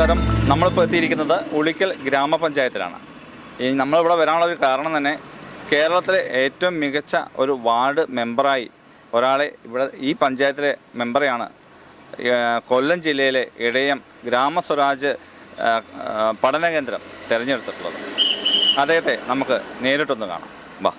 നമസ്കാരം. നമ്മളിപ്പോൾ എത്തിയിരിക്കുന്നത് ഉളിക്കൽ ഗ്രാമപഞ്ചായത്തിലാണ്. ഈ നമ്മളിവിടെ വരാനുള്ള ഒരു കാരണം തന്നെ കേരളത്തിലെ ഏറ്റവും മികച്ച ഒരു വാർഡ് മെമ്പറായി ഒരാളെ ഇവിടെ ഈ പഞ്ചായത്തിലെ മെമ്പറെയാണ് കൊല്ലം ജില്ലയിലെ ഇടയം ഗ്രാമസ്വരാജ് പഠന കേന്ദ്രം തിരഞ്ഞെടുത്തിട്ടുള്ളത്. അദ്ദേഹത്തെ നമുക്ക് നേരിട്ടൊന്ന് കാണാം. വാ.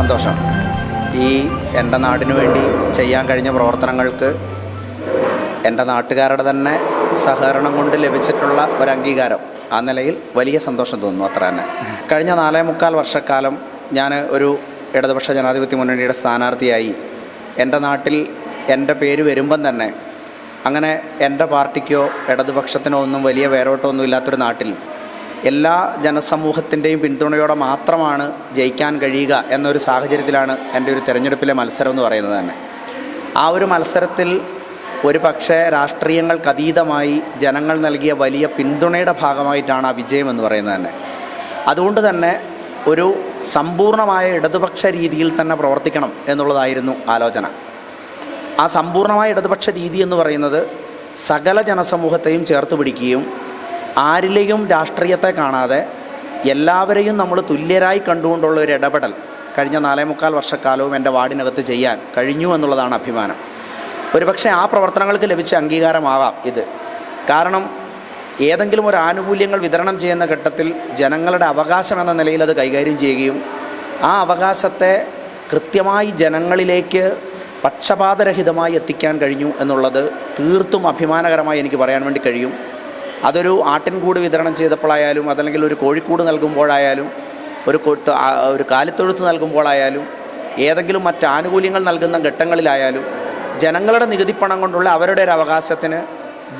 സന്തോഷം. ഈ എന്റെ നാടിനു വേണ്ടി ചെയ്യാൻ കഴിഞ്ഞ പ്രവർത്തനങ്ങൾക്ക് എന്റെ നാട്ടുകാരുടെ തന്നെ സഹകരണം കൊണ്ട് ലഭിച്ചിട്ടുള്ള ഒരു അംഗീകാരം. ആ നിലയിൽ വലിയ സന്തോഷം തോന്നുന്നു അത്ര തന്നെ. കഴിഞ്ഞ നാലേ മുക്കാൽ വർഷക്കാലം ഞാൻ ഒരു ഇടതുപക്ഷ ജനാധിപത്യ മുന്നണിയുടെ സ്ഥാനാർത്ഥിയായി. എന്റെ നാട്ടിൽ എന്റെ പേര് വരുമ്പം തന്നെ അങ്ങനെ എന്റെ പാർട്ടിക്കോ ഇടതുപക്ഷത്തിനോ ഒന്നും വലിയ വേരോട്ടമൊന്നും ഇല്ലാത്തൊരു നാട്ടിൽ എല്ലാ ജനസമൂഹത്തിന്റെയും പിന്തുണയോടെ മാത്രമാണ് ജയിക്കാൻ കഴിയുക എന്നൊരു സാഹചര്യത്തിലാണ് എന്റെ ഒരു തിരഞ്ഞെടുപ്പിലെ മത്സരം എന്ന് പറയുന്നത് തന്നെ. ആ ഒരു മത്സരത്തിൽ ഒരു പക്ഷേ രാഷ്ട്രീയങ്ങൾക്കതീതമായി ജനങ്ങൾ നൽകിയ വലിയ പിന്തുണയുടെ ഭാഗമായിട്ടാണ് ആ വിജയം എന്ന് പറയുന്നത് തന്നെ. അതുകൊണ്ട് തന്നെ ഒരു സമ്പൂർണമായ ഇടതുപക്ഷ രീതിയിൽ തന്നെ പ്രവർത്തിക്കണം എന്നുള്ളതായിരുന്നു ആലോചന. ആ സമ്പൂർണമായ ഇടതുപക്ഷ രീതി എന്ന് പറയുന്നത് സകല ജനസമൂഹത്തെയും ചേർത്ത് പിടിക്കുകയും ആരിലെയും രാഷ്ട്രീയത്തെ കാണാതെ എല്ലാവരെയും നമ്മൾ തുല്യരായി കണ്ടുകൊണ്ടുള്ള ഒരു ഇടപെടൽ കഴിഞ്ഞ നാലേ മുക്കാൽ വർഷക്കാലവും എന്റെ വാർഡിനകത്ത് ചെയ്യാൻ കഴിഞ്ഞു എന്നുള്ളതാണ് അഭിമാനം. ഒരുപക്ഷെ ആ പ്രവർത്തനങ്ങൾക്ക് ലഭിച്ച അംഗീകാരമാവാം ഇത്. കാരണം ഏതെങ്കിലും ഒരു ആനുകൂല്യങ്ങൾ വിതരണം ചെയ്യുന്ന ഘട്ടത്തിൽ ജനങ്ങളുടെ അവകാശം എന്ന നിലയിൽ അത് കൈകാര്യം ചെയ്യുകയും ആ അവകാശത്തെ കൃത്യമായി ജനങ്ങളിലേക്ക് പക്ഷപാതരഹിതമായി എത്തിക്കാൻ കഴിഞ്ഞു എന്നുള്ളത് തീർത്തും അഭിമാനകരമായി എനിക്ക് പറയാൻ വേണ്ടി കഴിയും. അതൊരു ആട്ടിൻകൂട് വിതരണം ചെയ്തപ്പോഴായാലും അതല്ലെങ്കിൽ ഒരു കോഴിക്കൂട് നൽകുമ്പോഴായാലും ഒരു കൊഴുത്ത് ഒരു കാലിത്തൊഴുത്ത് നൽകുമ്പോഴായാലും ഏതെങ്കിലും മറ്റ് ആനുകൂല്യങ്ങൾ നൽകുന്ന ഘട്ടങ്ങളിലായാലും ജനങ്ങളുടെ നികുതിപ്പണം കൊണ്ടുള്ള അവരുടെ ഒരു അവകാശത്തിന്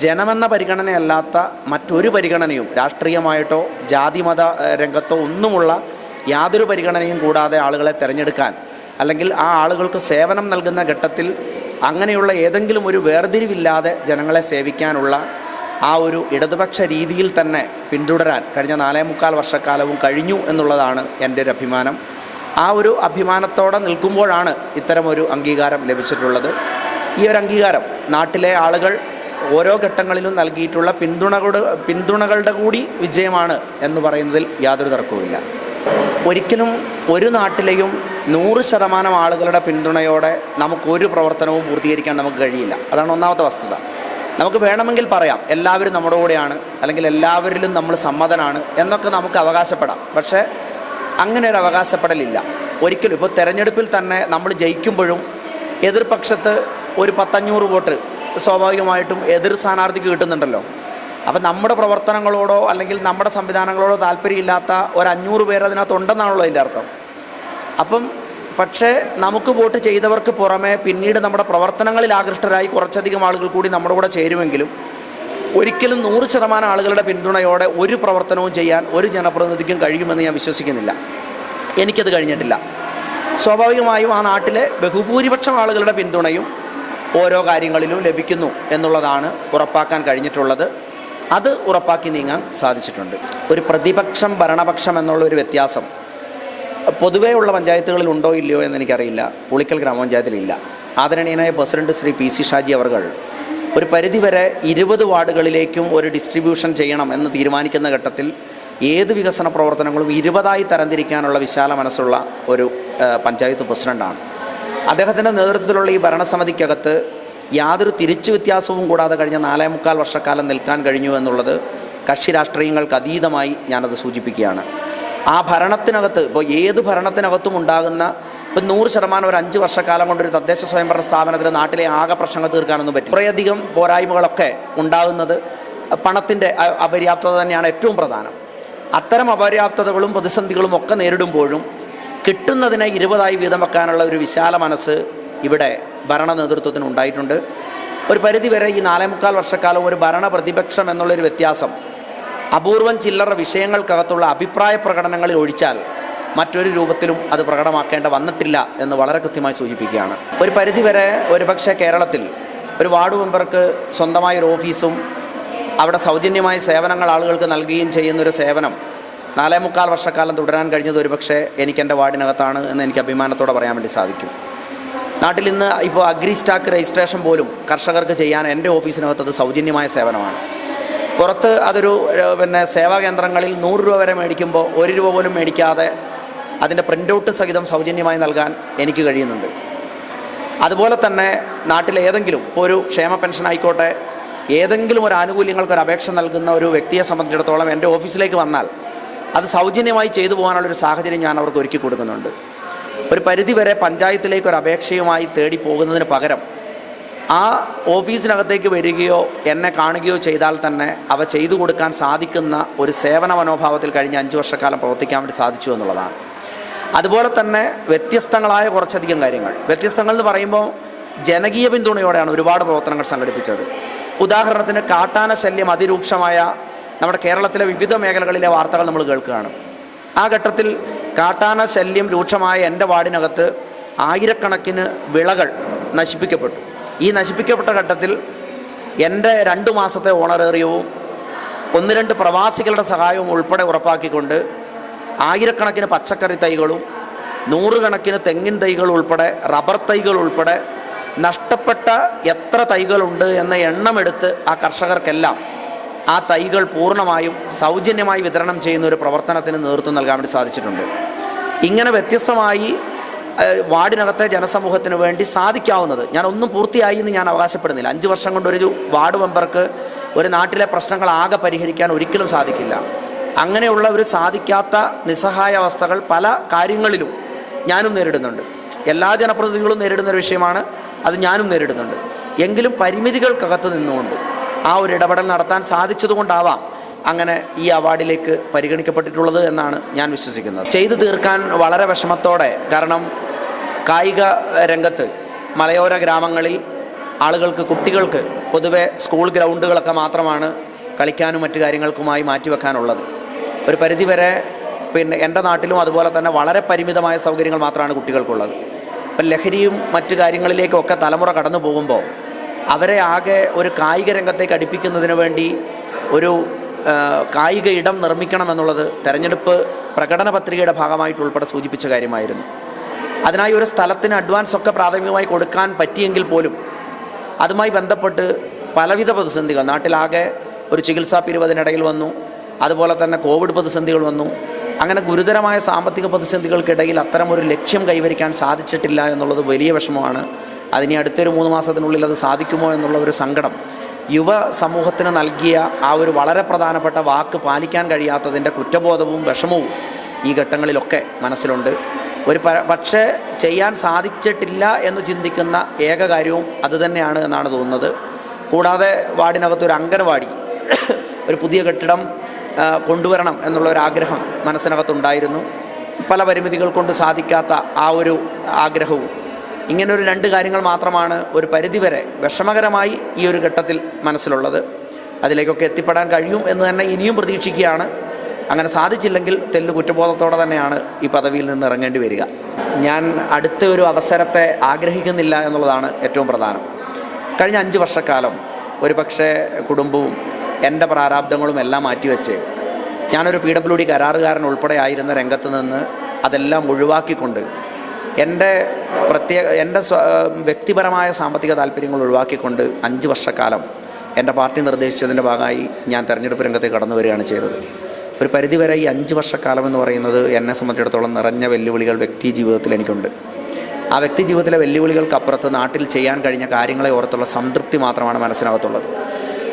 ജനമെന്ന പരിഗണനയല്ലാത്ത മറ്റൊരു പരിഗണനയും രാഷ്ട്രീയമായിട്ടോ ജാതിമത മത രംഗത്തോ ഒന്നുമുള്ള യാതൊരു പരിഗണനയും കൂടാതെ ആളുകളെ തിരഞ്ഞെടുക്കാൻ അല്ലെങ്കിൽ ആ ആളുകൾക്ക് സേവനം നൽകുന്ന ഘട്ടത്തിൽ അങ്ങനെയുള്ള ഏതെങ്കിലും ഒരു വേർതിരിവില്ലാതെ ജനങ്ങളെ സേവിക്കാനുള്ള ആ ഒരു ഇടതുപക്ഷ രീതിയിൽ തന്നെ പിന്തുടരാൻ കഴിഞ്ഞ നാലേ മുക്കാൽ വർഷക്കാലവും കഴിഞ്ഞു എന്നുള്ളതാണ് എന്റെ ഒരു അഭിമാനം. ആ ഒരു അഭിമാനത്തോടെ നിൽക്കുമ്പോഴാണ് ഇത്തരം ഒരു അംഗീകാരം ലഭിച്ചിട്ടുള്ളത്. ഈ ഒരു അംഗീകാരം നാട്ടിലെ ആളുകൾ ഓരോ ഘട്ടങ്ങളിലും നൽകിയിട്ടുള്ള പിന്തുണകളുടെ പിന്തുണകളുടെ കൂടി വിജയമാണ് എന്ന് പറയുന്നതിൽ യാതൊരു തർക്കവുമില്ല. ഒരിക്കലും ഒരു നാട്ടിലെയും നൂറ് ശതമാനം ആളുകളുടെ പിന്തുണയോടെ നമുക്കൊരു പ്രവർത്തനവും പൂർത്തീകരിക്കാൻ നമുക്ക് കഴിയില്ല. അതാണ് ഒന്നാമത്തെ വസ്തുത. നമുക്ക് വേണമെങ്കിൽ പറയാം എല്ലാവരും നമ്മുടെ കൂടെയാണ് അല്ലെങ്കിൽ എല്ലാവരിലും നമ്മൾ സമ്മതനാണ് എന്നൊക്കെ നമുക്ക് അവകാശപ്പെടാം. പക്ഷേ അങ്ങനെ ഒരു അവകാശപ്പെടലില്ല. ഒരിക്കലും ഇപ്പോൾ തെരഞ്ഞെടുപ്പിൽ തന്നെ നമ്മൾ ജയിക്കുമ്പോഴും എതിർപക്ഷത്ത് ഒരു പത്തഞ്ഞൂറ് വോട്ട് സ്വാഭാവികമായിട്ടും എതിർ സ്ഥാനാർത്ഥിക്ക് കിട്ടുന്നുണ്ടല്ലോ. അപ്പം നമ്മുടെ പ്രവർത്തനങ്ങളോടോ അല്ലെങ്കിൽ നമ്മുടെ സംവിധാനങ്ങളോടോ താല്പര്യമില്ലാത്ത ഒരു അഞ്ഞൂറ് പേർ അതിനകത്ത് ഉണ്ടെന്നാണല്ലോ അതിന്റെ അർത്ഥം. അപ്പം പക്ഷേ നമുക്ക് വോട്ട് ചെയ്തവർക്ക് പുറമെ പിന്നീട് നമ്മുടെ പ്രവർത്തനങ്ങളിൽ ആകൃഷ്ടരായി കുറച്ചധികം ആളുകൾ കൂടി നമ്മുടെ കൂടെ ചേരുമെങ്കിലും ഒരിക്കലും നൂറ് ശതമാനം ആളുകളുടെ പിന്തുണയോടെ ഒരു പ്രവർത്തനവും ചെയ്യാൻ ഒരു ജനപ്രതിനിധിക്കും കഴിയുമെന്ന് ഞാൻ വിശ്വസിക്കുന്നില്ല. എനിക്കത് കഴിഞ്ഞിട്ടില്ല. സ്വാഭാവികമായും ആ നാട്ടിലെ ബഹുഭൂരിപക്ഷം ആളുകളുടെ പിന്തുണയും ഓരോ കാര്യങ്ങളിലും ലഭിക്കുന്നു എന്നുള്ളതാണ് ഉറപ്പാക്കാൻ കഴിഞ്ഞിട്ടുള്ളത്. അത് ഉറപ്പാക്കി നീങ്ങാൻ സാധിച്ചിട്ടുണ്ട്. ഒരു പ്രതിപക്ഷം ഭരണപക്ഷം എന്നുള്ള ഒരു വ്യത്യാസം പൊതുവേ ഉള്ള പഞ്ചായത്തുകളിൽ ഉണ്ടോ ഇല്ലയോ എന്ന് എനിക്കറിയില്ല. ഉളിക്കൽ ഗ്രാമപഞ്ചായത്തിലില്ല. ആദരണീയനായ president Shri P C Shaji അവർ ഒരു പരിധിവരെ ഇരുപത് വാർഡുകളിലേക്കും ഒരു ഡിസ്ട്രിബ്യൂഷൻ ചെയ്യണം എന്ന് തീരുമാനിക്കുന്ന ഘട്ടത്തിൽ ഏത് വികസന പ്രവർത്തനങ്ങളും ഇരുപതായി തരംതിരിക്കാനുള്ള വിശാല മനസ്സുള്ള ഒരു പഞ്ചായത്ത് പ്രസിഡന്റാണ്. അദ്ദേഹത്തിന്റെ നേതൃത്വത്തിലുള്ള ഈ ഭരണസമിതിക്കകത്ത് യാതൊരു തിരിച്ചു വ്യത്യാസവും കൂടാതെ കഴിഞ്ഞ നാലേ മുക്കാൽ വർഷക്കാലം നിൽക്കാൻ കഴിഞ്ഞു എന്നുള്ളത് കക്ഷി രാഷ്ട്രീയങ്ങൾക്ക് അതീതമായി ഞാനത് സൂചിപ്പിക്കുകയാണ്. ആ ഭരണത്തിനകത്ത് ഇപ്പോൾ ഏത് ഭരണത്തിനകത്തും ഉണ്ടാകുന്ന ഇപ്പം നൂറ് ശതമാനം ഒരു അഞ്ച് വർഷക്കാലം കൊണ്ട് ഒരു തദ്ദേശ സ്വയംഭരണ സ്ഥാപനത്തിന് നാട്ടിലെ ആകെ പ്രശ്നങ്ങൾ തീർക്കാനൊന്നും പറ്റും കുറേയധികം പോരായ്മകളൊക്കെ ഉണ്ടാകുന്നത് പണത്തിന്റെ അപര്യാപ്തത തന്നെയാണ് ഏറ്റവും പ്രധാനം. അത്തരം അപര്യാപ്തതകളും പ്രതിസന്ധികളും ഒക്കെ നേരിടുമ്പോഴും കിട്ടുന്നതിനെ ഇരുപതായി വീതം വെക്കാനുള്ള ഒരു വിശാല മനസ്സ് ഇവിടെ ഭരണ നേതൃത്വത്തിന് ഉണ്ടായിട്ടുണ്ട്. ഒരു പരിധിവരെ ഈ നാലേ മുക്കാൽ വർഷക്കാലം ഒരു ഭരണ പ്രതിപക്ഷം എന്നുള്ളൊരു വ്യത്യാസം അപൂർവം ചില്ലറ വിഷയങ്ങൾക്കകത്തുള്ള അഭിപ്രായ പ്രകടനങ്ങളിൽ ഒഴിച്ചാൽ മറ്റൊരു രൂപത്തിലും അത് പ്രകടമാക്കേണ്ട വന്നിട്ടില്ല എന്ന് വളരെ കൃത്യമായി സൂചിപ്പിക്കുകയാണ്. ഒരു പരിധിവരെ ഒരുപക്ഷെ കേരളത്തിൽ ഒരു വാർഡ് മെമ്പർക്ക് സ്വന്തമായ ഒരു ഓഫീസും അവിടെ സൗജന്യമായ സേവനങ്ങൾ ആളുകൾക്ക് നൽകുകയും ചെയ്യുന്നൊരു സേവനം നാലേ മുക്കാൽ വർഷക്കാലം തുടരാൻ കഴിഞ്ഞത് ഒരുപക്ഷെ എനിക്ക് എന്റെ വാർഡിനകത്താണ് എന്ന് എനിക്ക് അഭിമാനത്തോടെ പറയാൻ വേണ്ടി സാധിക്കും. നാട്ടിൽ ഇന്ന് ഇപ്പോൾ അഗ്രി സ്റ്റാക്ക് രജിസ്ട്രേഷൻ പോലും കർഷകർക്ക് ചെയ്യാൻ എന്റെ ഓഫീസിനകത്ത് അത് സൗജന്യമായ സേവനമാണ്. പുറത്ത് അതൊരു പിന്നെ സേവാ കേന്ദ്രങ്ങളിൽ നൂറ് രൂപ വരെ മേടിക്കുമ്പോൾ ഒരു രൂപ പോലും മേടിക്കാതെ അതിന്റെ പ്രിന്റ് ഔട്ട് സഹിതം സൗജന്യമായി നൽകാൻ എനിക്ക് കഴിയുന്നുണ്ട്. അതുപോലെ തന്നെ നാട്ടിൽ ഏതെങ്കിലും ഇപ്പോൾ ഒരു ക്ഷേമ പെൻഷൻ ആയിക്കോട്ടെ ഏതെങ്കിലും ഒരു ആനുകൂല്യങ്ങൾക്ക് ഒരു അപേക്ഷ നൽകുന്ന ഒരു വ്യക്തിയെ സംബന്ധിച്ചിടത്തോളം എന്റെ ഓഫീസിലേക്ക് വന്നാൽ അത് സൗജന്യമായി ചെയ്തു പോകാനുള്ളൊരു സാഹചര്യം ഞാൻ അവർക്ക് ഒരുക്കി കൊടുക്കുന്നുണ്ട്. ഒരു പരിധിവരെ പഞ്ചായത്തിലേക്ക് ഒരു അപേക്ഷയുമായി തേടി പോകുന്നതിന് പകരം ആ ഓഫീസിനകത്തേക്ക് വരികയോ എന്നെ കാണുകയോ ചെയ്താൽ തന്നെ അവ ചെയ്തു കൊടുക്കാൻ സാധിക്കുന്ന ഒരു സേവന മനോഭാവത്തിൽ കഴിഞ്ഞ അഞ്ച് വർഷക്കാലം പ്രവർത്തിക്കാൻ വേണ്ടി സാധിച്ചു എന്നുള്ളതാണ്. അതുപോലെ തന്നെ വ്യത്യസ്തങ്ങളായ കുറച്ചധികം കാര്യങ്ങൾ. വ്യത്യസ്തങ്ങൾ എന്ന് പറയുമ്പോൾ ജനകീയ പിന്തുണയോടെയാണ് ഒരുപാട് പ്രവർത്തനങ്ങൾ സംഘടിപ്പിച്ചത്. ഉദാഹരണത്തിന് കാട്ടാന ശല്യം അതിരൂക്ഷമായ നമ്മുടെ കേരളത്തിലെ വിവിധ മേഖലകളിലെ വാർത്തകൾ നമ്മൾ കേൾക്കുകയാണ്. ആ ഘട്ടത്തിൽ കാട്ടാന ശല്യം രൂക്ഷമായ എന്റെ വാർഡിനകത്ത് ആയിരക്കണക്കിന് വിളകൾ നശിപ്പിക്കപ്പെട്ടു. ഈ നശിപ്പിക്കപ്പെട്ട ഘട്ടത്തിൽ എന്റെ രണ്ട് മാസത്തെ ഓണറേറിയവും ഒന്ന് രണ്ട് പ്രവാസികളുടെ സഹായവും ഉൾപ്പെടെ ഉറപ്പാക്കിക്കൊണ്ട് ആയിരക്കണക്കിന് പച്ചക്കറി തൈകളും നൂറുകണക്കിന് തെങ്ങിൻ തൈകൾ ഉൾപ്പെടെ റബ്ബർ തൈകൾ ഉൾപ്പെടെ നഷ്ടപ്പെട്ട എത്ര തൈകളുണ്ട് എന്ന എണ്ണമെടുത്ത് ആ കർഷകർക്കെല്ലാം ആ തൈകൾ പൂർണമായും സൗജന്യമായി വിതരണം ചെയ്യുന്ന ഒരു പ്രവർത്തനത്തിന് നേതൃത്വം നൽകാൻ വേണ്ടി സാധിച്ചിട്ടുണ്ട്. ഇങ്ങനെ വ്യത്യസ്തമായി വാർഡിനകത്തെ ജനസമൂഹത്തിന് വേണ്ടി സാധിക്കാവുന്നത്. ഞാൻ ഒന്നും പൂർത്തിയായി എന്ന് ഞാൻ അവകാശപ്പെടുന്നില്ല. അഞ്ച് വർഷം കൊണ്ട് ഒരു വാർഡ് മെമ്പർക്ക് ഒരു നാട്ടിലെ പ്രശ്നങ്ങൾ ആകെ പരിഹരിക്കാൻ ഒരിക്കലും സാധിക്കില്ല. അങ്ങനെയുള്ള ഒരു സാധിക്കാത്ത നിസ്സഹായ അവസ്ഥകൾ പല കാര്യങ്ങളിലും ഞാനും നേരിടുന്നുണ്ട്. എല്ലാ ജനപ്രതിനിധികളും നേരിടുന്ന ഒരു വിഷയമാണ് അത് ഞാനും നേരിടുന്നുണ്ട്. എങ്കിലും പരിമിതികൾക്കകത്ത് നിന്നുകൊണ്ട് ആ ഒരു ഇടപെടൽ നടത്താൻ സാധിച്ചതുകൊണ്ടാവാം അങ്ങനെ ഈ അവാർഡിലേക്ക് പരിഗണിക്കപ്പെട്ടിട്ടുള്ളത് എന്നാണ് ഞാൻ വിശ്വസിക്കുന്നത്. ചെയ്തു തീർക്കാൻ വളരെ വിഷമത്തോടെ കാരണം കായിക രംഗത്ത് മലയോര ഗ്രാമങ്ങളിൽ ആളുകൾക്ക് കുട്ടികൾക്ക് പൊതുവെ സ്കൂൾ ഗ്രൗണ്ടുകളൊക്കെ മാത്രമാണ് കളിക്കാനും മറ്റു കാര്യങ്ങൾക്കുമായി മാറ്റിവെക്കാനുള്ളത്. ഒരു പരിധിവരെ പിന്നെ എന്റെ നാട്ടിലും അതുപോലെ തന്നെ വളരെ പരിമിതമായ സൗകര്യങ്ങൾ മാത്രമാണ് കുട്ടികൾക്കുള്ളത്. ഇപ്പം ലഹരിയും മറ്റു കാര്യങ്ങളിലേക്കൊക്കെ തലമുറ കടന്നു പോകുമ്പോൾ അവരെ ആകെ ഒരു കായിക രംഗത്തേക്ക് അടുപ്പിക്കുന്നതിന് വേണ്ടി ഒരു കായിക ഇടം നിർമ്മിക്കണമെന്നുള്ളത് തെരഞ്ഞെടുപ്പ് പ്രകടന പത്രികയുടെ ഭാഗമായിട്ട് ഉൾപ്പെടെ സൂചിപ്പിച്ച കാര്യമായിരുന്നു. അതിനായി ഒരു സ്ഥലത്തിന് അഡ്വാൻസ് ഒക്കെ പ്രാഥമികമായി കൊടുക്കാൻ പറ്റിയെങ്കിൽ പോലും അതുമായി ബന്ധപ്പെട്ട് പലവിധ പ്രതിസന്ധികൾ നാട്ടിലാകെ ഒരു ചികിത്സാ പിരിവതിനിടയിൽ വന്നു അതുപോലെ തന്നെ കോവിഡ് പ്രതിസന്ധികൾ വന്നു. അങ്ങനെ ഗുരുതരമായ സാമ്പത്തിക പ്രതിസന്ധികൾക്കിടയിൽ അത്തരമൊരു ലക്ഷ്യം കൈവരിക്കാൻ സാധിച്ചിട്ടില്ല എന്നുള്ളത് വലിയ വിഷമമാണ്. അതിനി അടുത്തൊരു മൂന്ന് മാസത്തിനുള്ളിൽ അത് സാധിക്കുമോ എന്നുള്ള ഒരു സങ്കടം യുവ സമൂഹത്തിന് നൽകിയ ആ ഒരു വളരെ പ്രധാനപ്പെട്ട വാക്ക് പാലിക്കാൻ കഴിയാത്തതിന്റെ കുറ്റബോധവും വിഷമവും ഈ ഘട്ടങ്ങളിലൊക്കെ മനസ്സിലുണ്ട്. ഒരു പക്ഷേ ചെയ്യാൻ സാധിച്ചിട്ടില്ല എന്ന് ചിന്തിക്കുന്ന ഏക കാര്യവും അതുതന്നെയാണ് എന്നാണ് തോന്നുന്നത്. കൂടാതെ വാർഡിനകത്ത് ഒരു അംഗനവാടി ഒരു പുതിയ കെട്ടിടം കൊണ്ടുവരണം എന്നുള്ള ഒരു ആഗ്രഹം മനസ്സിനകത്തുണ്ടായിരുന്നു. പല പരിമിതികൾ കൊണ്ട് സാധിക്കാത്ത ആ ഒരു ആഗ്രഹവും ഇങ്ങനെ ഒരു രണ്ട് കാര്യങ്ങൾ മാത്രമാണ് ഒരു പരിധിവരെ വിഷമകരമായി ഈ ഒരു ഘട്ടത്തിൽ മനസ്സിലുള്ളത്. അതിലേക്കൊക്കെ എത്തിപ്പെടാൻ കഴിയും എന്ന് തന്നെ ഇനിയും പ്രതീക്ഷിക്കുകയാണ്. അങ്ങനെ സാധിച്ചില്ലെങ്കിൽ തെല്ലു കുറ്റബോധത്തോടെ തന്നെയാണ് ഈ പദവിയിൽ നിന്ന് ഇറങ്ങേണ്ടി വരിക. ഞാൻ അടുത്ത ഒരു അവസരത്തെ ആഗ്രഹിക്കുന്നില്ല എന്നുള്ളതാണ് ഏറ്റവും പ്രധാനം. കഴിഞ്ഞ അഞ്ച് വർഷക്കാലം ഒരു പക്ഷേ കുടുംബവും എന്റെ പ്രാരാബ്ദങ്ങളും എല്ലാം മാറ്റിവെച്ച് ഞാനൊരു പി ഡബ്ല്യു ഡി കരാറുകാരൻ ഉൾപ്പെടെ ആയിരുന്ന രംഗത്ത് നിന്ന് അതെല്ലാം ഒഴിവാക്കിക്കൊണ്ട് എന്റെ പ്രത്യേക എന്റെ വ്യക്തിപരമായ സാമ്പത്തിക താല്പര്യങ്ങൾ ഒഴിവാക്കിക്കൊണ്ട് അഞ്ച് വർഷക്കാലം എന്റെ പാർട്ടി നിർദ്ദേശിച്ചതിന്റെ ഭാഗമായി ഞാൻ തെരഞ്ഞെടുപ്പ് രംഗത്തേക്ക് കടന്നു വരികയാണ് ചെയ്തത്. ഒരു പരിധിവരെ ഈ അഞ്ച് വർഷക്കാലം എന്ന് പറയുന്നത് എന്നെ സംബന്ധിച്ചിടത്തോളം നിറഞ്ഞ വെല്ലുവിളികൾ വ്യക്തി ജീവിതത്തിൽ എനിക്കുണ്ട്. ആ വ്യക്തി ജീവിതത്തിലെ വെല്ലുവിളികൾക്കപ്പുറത്ത് നാട്ടിൽ ചെയ്യാൻ കഴിഞ്ഞ കാര്യങ്ങളെ ഓർത്തുള്ള സംതൃപ്തി മാത്രമാണ് മനസ്സിനകത്തുള്ളത്.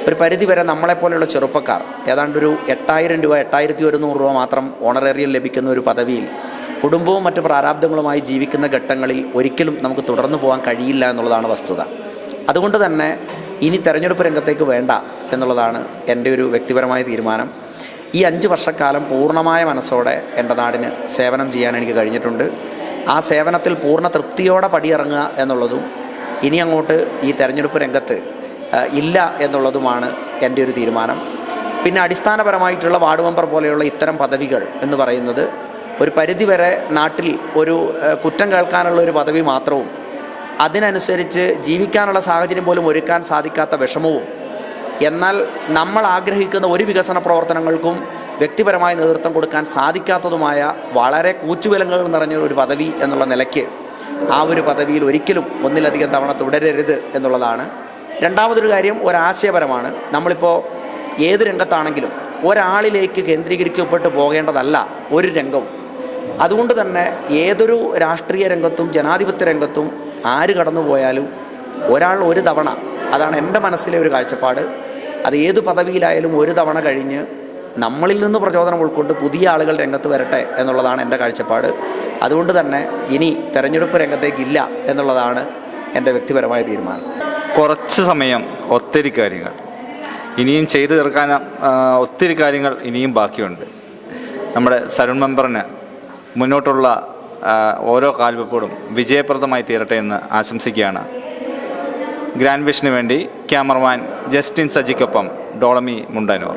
ഒരു പരിധിവരെ നമ്മളെപ്പോലെയുള്ള ചെറുപ്പക്കാർ ഏതാണ്ട് ഒരു എട്ടായിരം രൂപ എട്ടായിരത്തി ഒരുന്നൂറ് രൂപ മാത്രം ഓണറേറിയം ലഭിക്കുന്ന ഒരു പദവിയിൽ കുടുംബവും മറ്റ് പ്രാരാബ്ദങ്ങളുമായി ജീവിക്കുന്ന ഘട്ടങ്ങളിൽ ഒരിക്കലും നമുക്ക് തുടർന്നു പോകാൻ കഴിയില്ല എന്നുള്ളതാണ് വസ്തുത. അതുകൊണ്ട് തന്നെ ഇനി തെരഞ്ഞെടുപ്പ് രംഗത്തേക്ക് വേണ്ട എന്നുള്ളതാണ് എന്റെ ഒരു വ്യക്തിപരമായ തീരുമാനം. ഈ അഞ്ച് വർഷക്കാലം പൂർണമായ മനസ്സോടെ എന്റെ നാടിന് സേവനം ചെയ്യാൻ എനിക്ക് കഴിഞ്ഞിട്ടുണ്ട്. ആ സേവനത്തിൽ പൂർണ തൃപ്തിയോടെ പടിയിറങ്ങുക എന്നുള്ളതും ഇനി അങ്ങോട്ട് ഈ തെരഞ്ഞെടുപ്പ് രംഗത്ത് ഇല്ല എന്നുള്ളതുമാണ് എന്റെ ഒരു തീരുമാനം. പിന്നെ അടിസ്ഥാനപരമായിട്ടുള്ള വാർഡ് മെമ്പർ പോലെയുള്ള ഇത്തരം പദവികൾ എന്ന് പറയുന്നത് ഒരു പരിധിവരെ നാട്ടിൽ ഒരു കുറ്റം കേൾക്കാനുള്ള ഒരു പദവി മാത്രവും അതിനനുസരിച്ച് ജീവിക്കാനുള്ള സാഹചര്യം പോലും ഒരുക്കാൻ സാധിക്കാത്ത വിഷമവും എന്നാൽ നമ്മൾ ആഗ്രഹിക്കുന്ന ഒരു വികസന പ്രവർത്തനങ്ങൾക്കും വ്യക്തിപരമായ നേതൃത്വം കൊടുക്കാൻ സാധിക്കാത്തതുമായ വളരെ കൂച്ചുവിലങ്ങൾ നിറഞ്ഞ ഒരു പദവി എന്നുള്ള നിലയ്ക്ക് ആ ഒരു പദവിയിൽ ഒരിക്കലും ഒന്നിലധികം തവണ തുടരരുത് എന്നുള്ളതാണ്. രണ്ടാമതൊരു കാര്യം ഒരാശയപരമാണ്. നമ്മളിപ്പോൾ ഏത് രംഗത്താണെങ്കിലും ഒരാളിലേക്ക് കേന്ദ്രീകരിക്കപ്പെട്ട് പോകേണ്ടതല്ല ഒരു രംഗവും. അതുകൊണ്ട് തന്നെ ഏതൊരു രാഷ്ട്രീയ രംഗത്തും ജനാധിപത്യ രംഗത്തും ആര് കടന്നു പോയാലും ഒരാൾ ഒരു തവണ അതാണ് എന്റെ മനസ്സിലെ ഒരു കാഴ്ചപ്പാട്. അത് ഏത് പദവിയിലായാലും ഒരു തവണ കഴിഞ്ഞ് നമ്മളിൽ നിന്ന് പ്രചോദനം ഉൾക്കൊണ്ട് പുതിയ ആളുകൾ രംഗത്ത് വരട്ടെ എന്നുള്ളതാണ് എന്റെ കാഴ്ചപ്പാട്. അതുകൊണ്ട് തന്നെ ഇനി തെരഞ്ഞെടുപ്പ് രംഗത്തേക്കില്ല എന്നുള്ളതാണ് എന്റെ വ്യക്തിപരമായ തീരുമാനം. കുറച്ച് സമയം ഒത്തിരി കാര്യങ്ങൾ. ഇനിയും ചെയ്തു തീർക്കാൻ ഒത്തിരി കാര്യങ്ങൾ ഇനിയും ബാക്കിയുണ്ട്. നമ്മുടെ സരുൺ മെമ്പറിന് മുന്നോട്ടുള്ള ഓരോ കാൽവെപ്പോടും വിജയപ്രദമായി തീരട്ടെ എന്ന് ആശംസിക്കുകയാണ്. ഗ്രാൻഡ് വിഷന് വേണ്ടി ക്യാമറമാൻ ജസ്റ്റിൻ സജിക്കൊപ്പം ഡോളമി മുണ്ടനൂർ.